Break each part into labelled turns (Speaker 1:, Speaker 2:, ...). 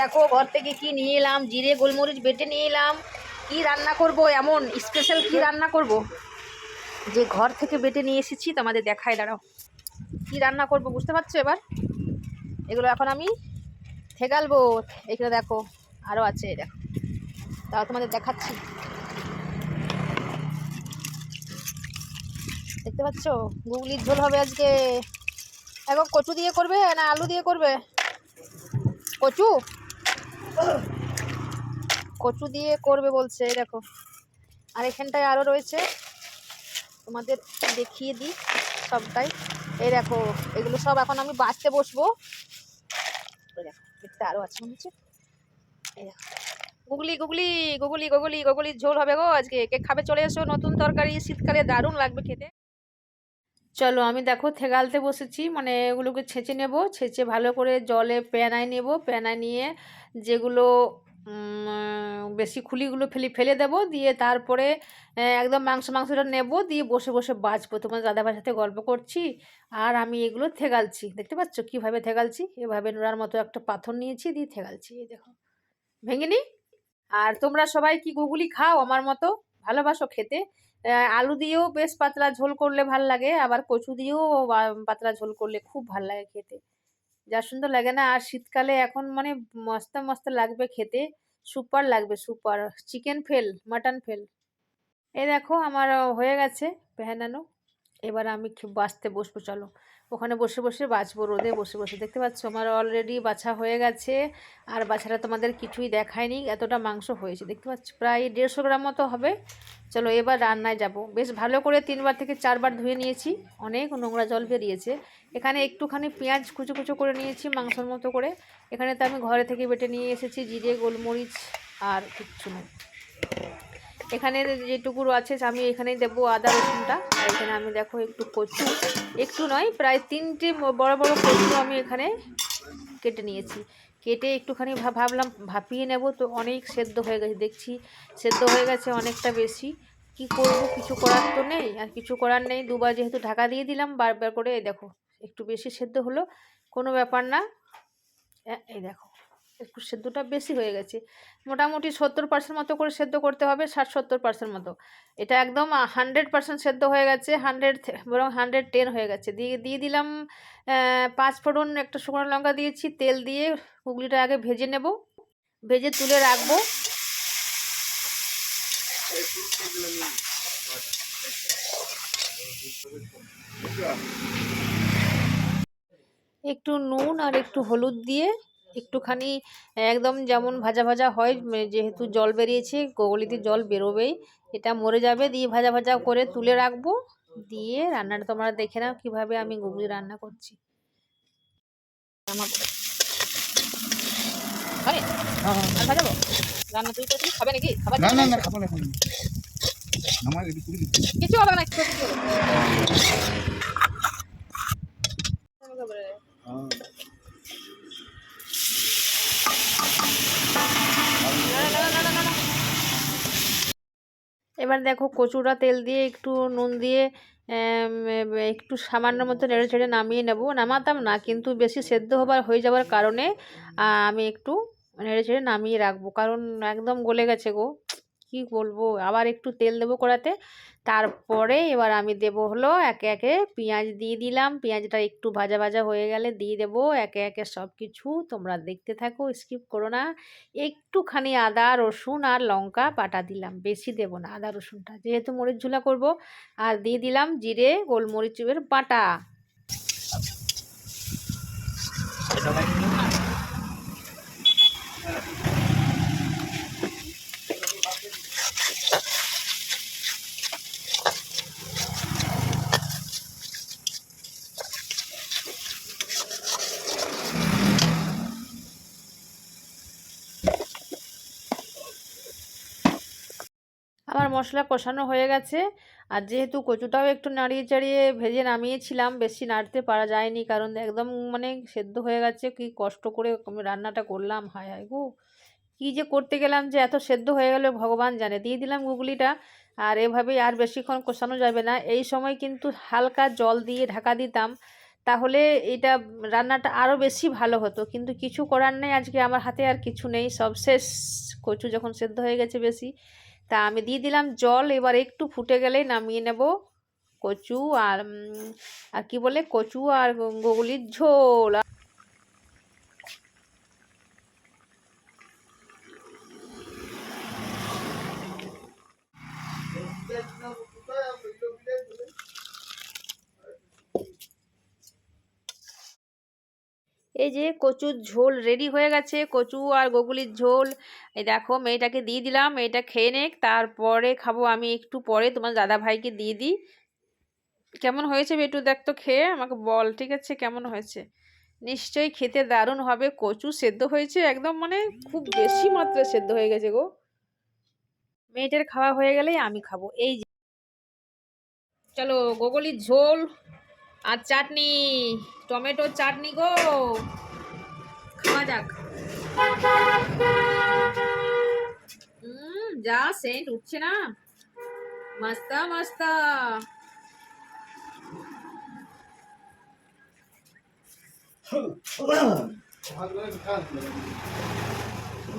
Speaker 1: দেখো, ঘর থেকে কি নিয়ে এলাম? জিরে, গোলমরিচ বেটে নিয়ে এলাম। কি রান্না করব? এমন স্পেশাল কি রান্না করব? যে ঘর থেকে বেটে নিয়ে এসেছি, তোমাদের দেখায়, দাঁড়াও। কি রান্না করব, বুঝতে পারছ এবার? এগুলো এখন আমি ঠেকালবো এগুলো দেখো আরও আছে, দেখো। তাও তোমাদের দেখাচ্ছি। দেখতে পাচ্ছ? গুগলির ঝোল হবে আজকে। এখন কচু দিয়ে করবে না আলু দিয়ে করবে? কচু? কচু দিয়ে করবে বলছে দেখো। আর এখানটায় আরও রয়েছে, তোমাদের দেখিয়ে দিই সবটাই। এই দেখো, এগুলো সব এখন আমি বাঁচতে বসবো। দেখতে আরও আছে মনে হচ্ছে। গুগলি গুগলি গুগলি গুগলি, গুগলির ঝোল হবে গো আজকে। কে খাবে চলে এসো, নতুন তরকারি, শীতকালে দারুণ লাগবে খেতে। চলো আমি দেখো থেগালতে বসেছি মানে এগুলোকে ছেঁচে নেব, ছেঁচে ভালো করে জলে প্যানায় নেব, প্যানায় নিয়ে যেগুলো বেশি খুলিগুলো ফেলি, ফেলে দেব, দিয়ে তারপরে একদম মাংস, মাংসটা নেব, দিয়ে বসে বসে বাছবো তোমার দাদাভাইয়ের সাথে গল্প করছি, আর আমি এগুলো থেগালছি। দেখতে পাচ্ছ? কীভাবে থেগালছি? এভাবে নোড়ার মতো একটা পাথর নিয়েছি, দিয়ে থেগালছি, এই দেখো। ভেঙে নি? আর তোমরা সবাই কি গুগলি খাও আমার মতো? ভালোবাসো খেতে? আলু দিয়েও বেশ পাতলা ঝোল করলে ভালো লাগে, আবার কচু দিয়েও পাতলা ঝোল করলে খুব ভালো লাগে খেতে। যা সুন্দর লাগে না? আর শীতকালে এখন মানে মস্ত মস্ত লাগবে খেতে, সুপার লাগবে, super. Chicken fail mutton fail. এ দেখো, আমার হয়ে গেছে পেহানানো এবার আমি বাছতে বসবো, চলো। ওখানে বসে বসে বাছবো রোদে বসে বসে। দেখতে পাচ্ছ, আমার অলরেডি বাছা হয়ে গেছে। আর বাছাটা তোমাদের কিছুই দেখায়নি, এতটা মাংস হয়েছে। দেখতে পাচ্ছ, প্রায় দেড়শো গ্রাম মতো হবে। চলো, এবার রান্নায় যাব। বেশ ভালো করে তিনবার থেকে চারবার ধুয়ে নিয়েছি। অনেক নোংরা জল বেরিয়েছে। এখানে একটুখানি পেঁয়াজ কুচো কুচো করে নিয়েছি, মাংসর মতো করে। এখানে তো আমি ঘরে থেকে বেটে নিয়ে এসেছি, জিরে, গোলমরিচ আর কিচ্ছু নয় এখানে যেটুকু আছে, আমি এখানেই দেবো আদা, রসুনটা। আর এখানে আমি দেখো একটু কচু। একটু নয়, প্রায় তিনটে বড় বড় কচু আমি এখানে কেটে নিয়েছি। কেটে একটুখানি ভাব- ভাবলাম ভাপিয়ে নেব, তো অনেক সেদ্ধ হয়ে গেছে, দেখছি সেদ্ধ হয়ে গেছে অনেকটা বেশি। কি করব, কিছু করার তো নেই, আর কিছু করার নেই। দুবার যেহেতু ঢাকা দিয়ে দিলাম, বারবার করে, দেখো, একটু বেশি সেদ্ধ হলো, কোনো ব্যাপার না। এই দেখো। একটু সেদ্ধটা বেশি হয়ে গেছে। মোটামুটি সত্তর পার্সেন্ট মতো করে সেদ্ধ করতে হবে, ষাট সত্তর পার্সেন্ট মতো। এটা একদম হান্ড্রেড পার্সেন্ট সেদ্ধ হয়ে গেছে, হান্ড্রেড বরং হান্ড্রেড টেন হয়ে গেছে। দিয়ে দিয়ে দিলাম পাঁচ ফোড়ন একটা শুকনো লঙ্কা দিয়েছি, তেল দিয়ে হুগলিটা আগে ভেজে নেব। ভেজে তুলে রাখব। একটু নুন আর একটু হলুদ দিয়ে একটুখানি একদম যেমন ভাজা ভাজা হয় যেহেতু জল বেরিয়েছে গোগলিতে জল বেরোবেই এটা মরে যাবে দিয়ে ভাজা ভাজা করে তুলে রাখব দিয়ে রান্নাটা তোমরা দেখে নাও কীভাবে আমি গুগলি রান্না করছি? রান্না তুই করছিস? খাবে নাকি? খাবার
Speaker 2: না না খাব না।
Speaker 1: কিছু হবে না একটু একটু হবে। এবার দেখো কচুটা তেল দিয়ে একটু নুন দিয়ে একটু সামান্য মতো নেড়ে ছেড়ে নামিয়ে নেব। নামাতাম না, কিন্তু বেশি সেদ্ধ হবার, হয়ে যাওয়ার কারণে আমি একটু নেড়ে ছেড়ে নামিয়ে রাখব। কারণ একদম গলে গেছে গো। কি বলব? আবার একটু তেল দেবো কড়াতে। তারপরে এবার আমি দেবো হলো একে একে পেঁয়াজ দিয়ে দিলাম। পেঁয়াজটা একটু ভাজা ভাজা হয়ে গেলে দিয়ে দেবো একে একে সব কিছু তোমরা দেখতে থাকো, স্কিপ করো না। একটুখানি আদা, রসুন আর লঙ্কা বাটা দিলাম। বেশি দেব না আদা, রসুনটা। যেহেতু মরিচ ঝুলা করব, আর দিয়ে দিলাম জিরে, গোলমরিচের বাটা। আমার মশলা কষানো হয়ে গেছে। আর যেহেতু কচুটাও একটু নাড়িয়ে চাড়িয়ে ভেজে নামিয়েছিলাম, বেশি নাড়তে পারা যায়নি কারণ একদম মানে সেদ্ধ হয়ে গেছে। কি কষ্ট করে আমি রান্নাটা করলাম, হায় হায় গো। কী যে করতে গেলাম যে এত সেদ্ধ হয়ে গেল, ভগবান জানে। দিয়ে দিলাম গুগলিটা আর এভাবেই আর বেশিক্ষণ কষানো যাবে না। এই সময় কিন্তু হালকা জল দিয়ে ঢাকা দিতাম, তাহলে এটা রান্নাটা আরও বেশি ভালো হতো। কিন্তু কিছু করার নেই, আজকে আমার হাতে আর কিছু নেই। সব শেষ। কচু যখন সেদ্ধ হয়ে গেছে বেশি তা আমি দিয়ে দিলাম জল, এবার একটু ফুটে গেলে নামিয়ে নেব কচু আর আর কি বলে কচু আর গুগলির ঝোল। এই যে কচুর ঝোল রেডি হয়ে গেছে, কচু আর গগুলির ঝোল। এই দেখো, মেয়েটাকে দিয়ে দিলাম, মেয়েটা খেয়ে নেক, তারপরে খাব আমি একটু পরে, তোমার দাদা ভাইকে দিয়ে দিই। কেমন হয়েছে বেটু, দেখ তো খেয়ে, আমাকে বল, ঠিক আছে, কেমন হয়েছে? নিশ্চয়ই খেতে দারুণ হবে, কচু সেদ্ধ হয়েছে একদম মানে খুব বেশি মাত্রায় সেদ্ধ হয়ে গেছে গো। মেয়েটার খাওয়া হয়ে গেলেই আমি খাব, এই চলো, গোগলির ঝোল আর চাটনি, টমেটোর চাটনি গো। খাওয়া যাক। যা সেন্ট, উঠছে না? মাস্তা মাস্তা।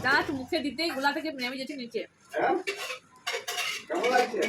Speaker 1: দাঁত মুখে দিতেই গোলা থেকে নেমে যেতে নিচে।
Speaker 2: কেমন লাগছে?